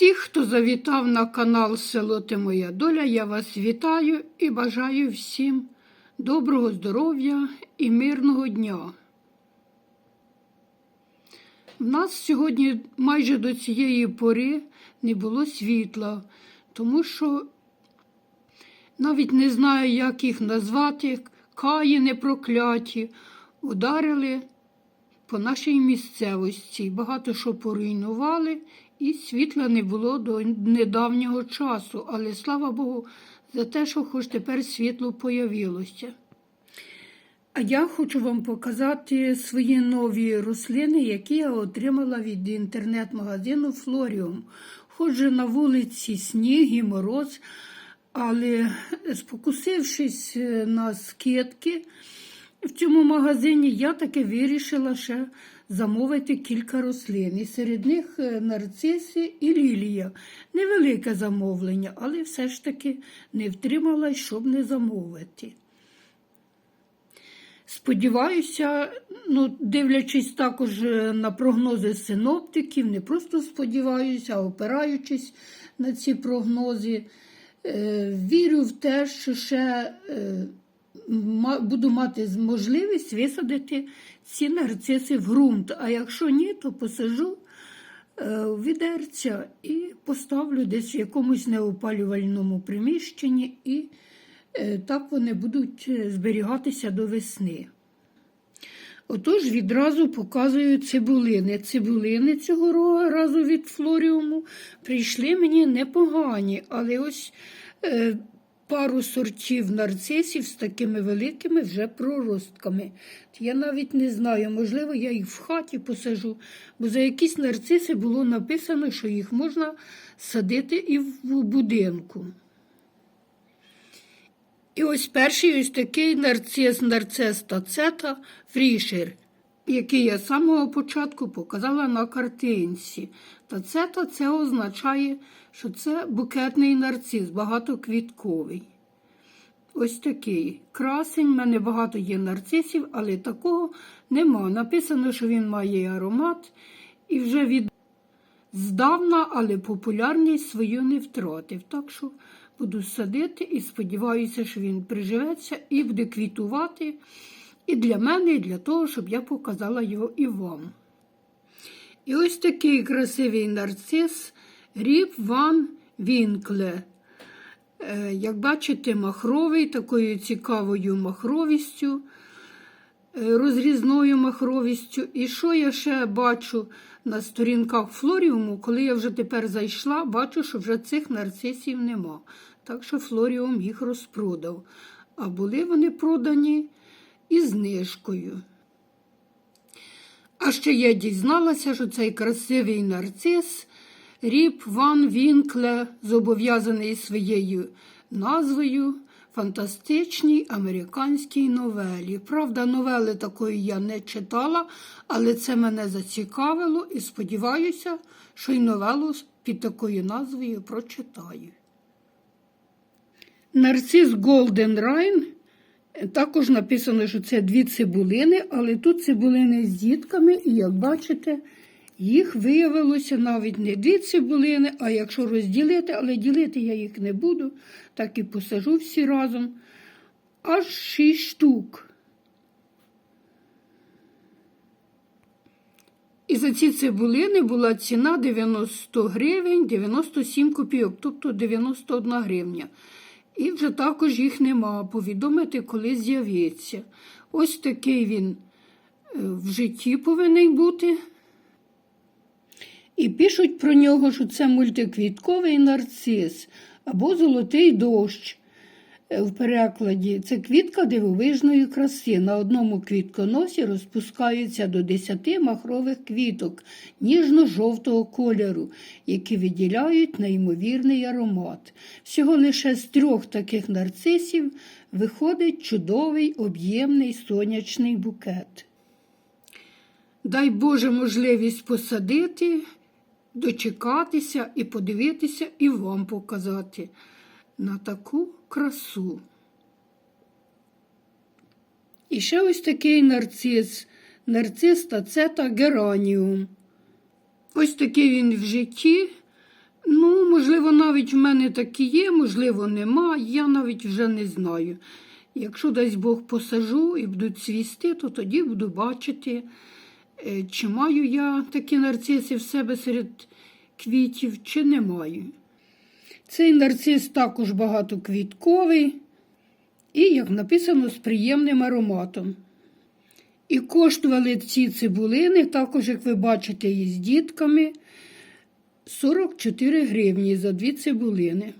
Всіх, хто завітав на канал Село Ти Моя Доля, я вас вітаю і бажаю всім доброго здоров'я і мирного дня. В нас сьогодні майже до цієї пори не було світла, тому що навіть не знаю, як їх назвати, каїни прокляті, ударили по нашій місцевості. Багато що поруйнували, і світла не було до недавнього часу. Але слава Богу, за те, що хоч тепер світло появилося. А я хочу вам показати свої нові рослини, які я отримала від інтернет-магазину Флоріум. Хоч на вулиці сніг і мороз, але спокусившись е, на скидки в цьому магазині, я таки вирішила ще замовити кілька рослин. І серед них е, нарциси і лілія. Невелике замовлення, але все ж таки не втрималась, щоб не замовити. Сподіваюся, ну, дивлячись також е, на прогнози синоптиків, не просто сподіваюся, а опираючись на ці прогнози, е, вірю в те, що ще е, буду мати можливість висадити ці нарциси в ґрунт. А якщо ні, то посажу е, відерця і поставлю десь в якомусь неопалювальному приміщенні, і е, так вони будуть е, зберігатися до весни. Отож, відразу показую цибулини. Цибулини цього разу від флоріуму прийшли мені непогані, але ось пару сортів нарцисів з такими великими вже проростками. Я навіть не знаю, можливо, я їх в хаті посажу, бо за якісь нарциси було написано, що їх можна садити і в будинку. І ось перший ось такий нарцис, нарцис тацета фрішер, який я з самого початку показала на картинці. Тацета це означає, що це букетний нарцис, багатоквітковий. Ось такий красень. У мене багато є нарцисів, але такого нема. Написано, що він має аромат і вже від здавна, але популярність свою не втратив. Так що буду садити і сподіваюся, що він приживеться і буде квітувати і для мене, і для того, щоб я показала його і вам. І ось такий красивий нарцис Ріп Ван Вінкле. Е, Як бачите, махровий, такою цікавою махровістю, е, розрізною махровістю. І що я ще бачу на сторінках Флоріуму, коли я вже тепер зайшла, бачу, що вже цих нарцисів нема. Так що Флоріум їх розпродав. А були вони продані із знижкою. А ще я дізналася, що цей красивий нарцис Ріп Ван Вінкле зобов'язаний своєю назвою фантастичній американській новелі. Правда, новели такої я не читала, але це мене зацікавило і сподіваюся, що й новелу під такою назвою прочитаю. Нарцис Голден Райн. Також написано, що це дві цибулини, але тут цибулини з дітками, і як бачите, їх виявилося навіть не дві цибулини, а якщо розділити, але ділити я їх не буду, так і посажу всі разом. Аж шість штук. І за ці цибулини була ціна 90 гривень 97 копійок, тобто 91 гривня. І вже також їх нема. Повідомити, коли з'явиться. Ось такий він е, в житті повинен бути. І пишуть про нього, що це мультиквітковий нарцис або золотий дощ. Е, В перекладі це квітка дивовижної краси. На одному квітконосі розпускаються до 10 махрових квіток ніжно-жовтого кольору, які виділяють неймовірний аромат. Всього лише з трьох таких нарцисів виходить чудовий об'ємний сонячний букет. Дай Боже можливість посадити, дочекатися і подивитися, і вам показати на таку красу. І ще ось такий нарцис, нарцис тацета гераніум. Ось такий він в житті. Ну, можливо, навіть в мене такі є, можливо, нема. Я навіть вже не знаю. Якщо дасть Бог посажу і будуть цвісти, то тоді буду бачити, е, чи маю я такі нарциси в себе серед квітів, чи не маю. Цей нарцис також багатоквітковий і, як написано, з приємним ароматом. І коштували ці цибулини, також, як ви бачите, із дітками 44 гривні за дві цибулини.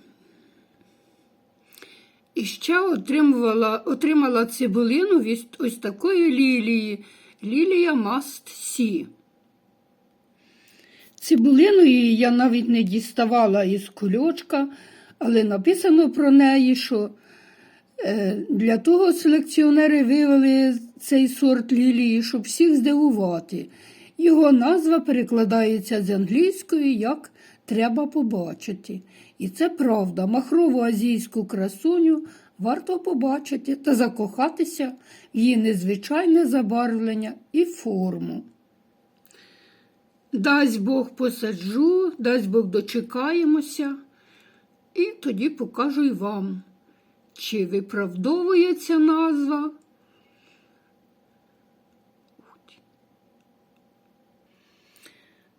І ще отримувала, отримала цибулину від ось такої лілії. Лілія Маст Сі. Цибулину її я навіть не діставала із кульочка, але написано про неї, що е, для того селекціонери вивели цей сорт лілії, щоб всіх здивувати. Його назва перекладається з англійської як треба побачити. І це правда, махрову азійську красуню варто побачити та закохатися в її незвичайне забарвлення і форму. Дасть Бог посаджу, дасть Бог дочекаємося, і тоді покажу й вам, чи виправдовує ця назва.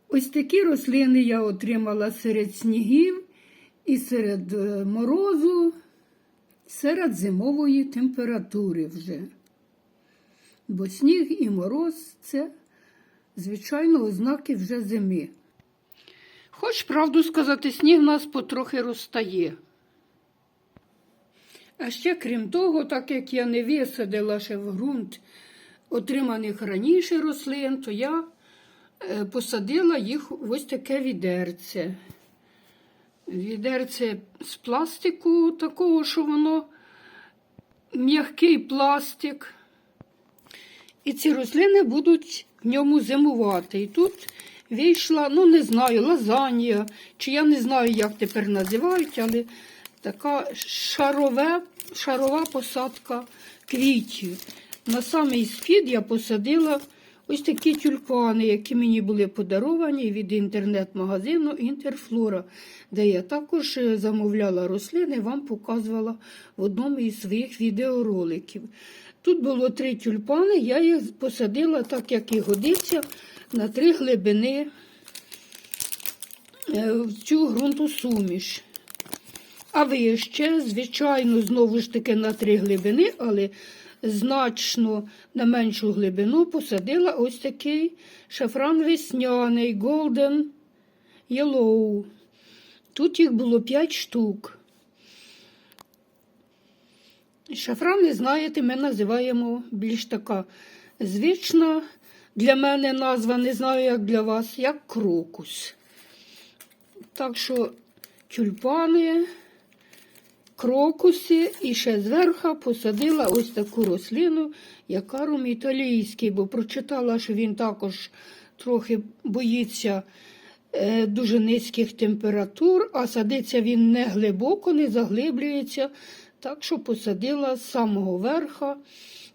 Ось такі рослини я отримала серед снігів і серед е, морозу, серед зимової температури вже. Бо сніг і мороз це, звичайно, ознаки вже зими. Хоч, правду сказати, сніг нас потрохи розтає. А ще, крім того, так як я не висадила ще в ґрунт отриманих раніше рослин, то я е, посадила їх в ось таке відерце. Відерце з пластику, такого, що воно м'який пластик. І ці рослини будуть в ньому зимувати. І тут вийшла, ну не знаю, лазанія, чи я не знаю, як тепер називають, але така шарове, шарова посадка квітів. На самий спід я посадила ось такі тюльпани, які мені були подаровані від інтернет-магазину Інтерфлора, де я також е, замовляла рослини, вам показувала в одному із своїх відеороликів. Тут було три тюльпани, я їх посадила, так як і годиться, на три глибини е, в цю ґрунтосуміш. А вище, звичайно, знову ж таки на три глибини, але значно на меншу глибину посадила ось такий шафран весняний Golden Yellow. Тут їх було 5 штук. Шафрани, знаєте, ми називаємо більш така звична для мене назва, не знаю, як для вас, як крокус. Так що тюльпани, крокуси і ще зверху посадила ось таку рослину, як арум італійський, бо прочитала, що він також трохи боїться е, дуже низьких температур, а садиться він не глибоко, не заглиблюється. Так що посадила з самого верха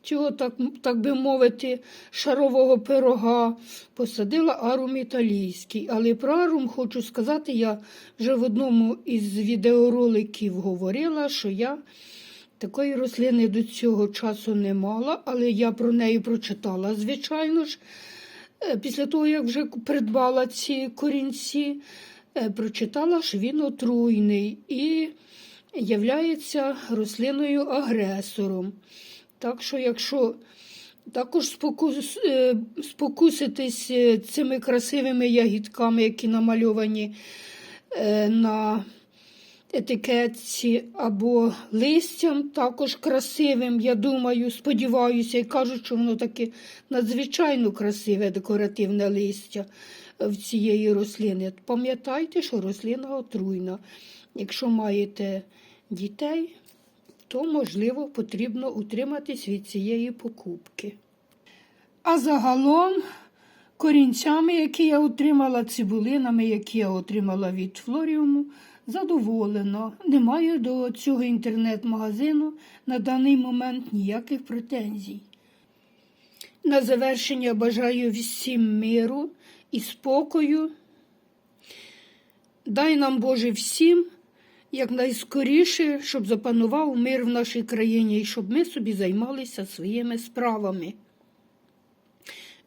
цього, так, так би мовити, шарового пирога, посадила арум італійський. Але про арум хочу сказати, я вже в одному із відеороликів говорила, що я такої рослини до цього часу не мала, але я про неї прочитала, звичайно ж. Е, Після того, як вже придбала ці корінці, е, прочитала, що він отруйний і являється рослиною агресором. Так що, якщо також спокус, е, спокуситись е, цими красивими ягідками, які намальовані е, на етикетці або листям, також красивим, я думаю, сподіваюся, і кажуть, що воно таке надзвичайно красиве декоративне листя в цієї рослини. Пам'ятайте, що рослина отруйна. Якщо маєте дітей, то, можливо, потрібно утриматись від цієї покупки. А загалом корінцями, які я отримала, цибулинами, які я отримала від флоріуму, задоволена. Немає до цього інтернет-магазину на даний момент ніяких претензій. На завершення бажаю всім миру і спокою. Дай нам, Боже, всім якнайскоріше, щоб запанував мир в нашій країні і щоб ми собі займалися своїми справами,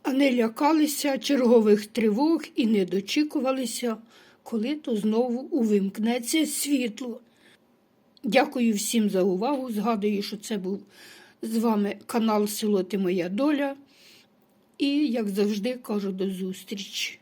а не лякалися чергових тривог і не дочікувалися, коли то знову увімкнеться світло. Дякую всім за увагу. Згадую, що це був з вами канал Село Ти Моя Доля. І, як завжди, кажу до зустрічі.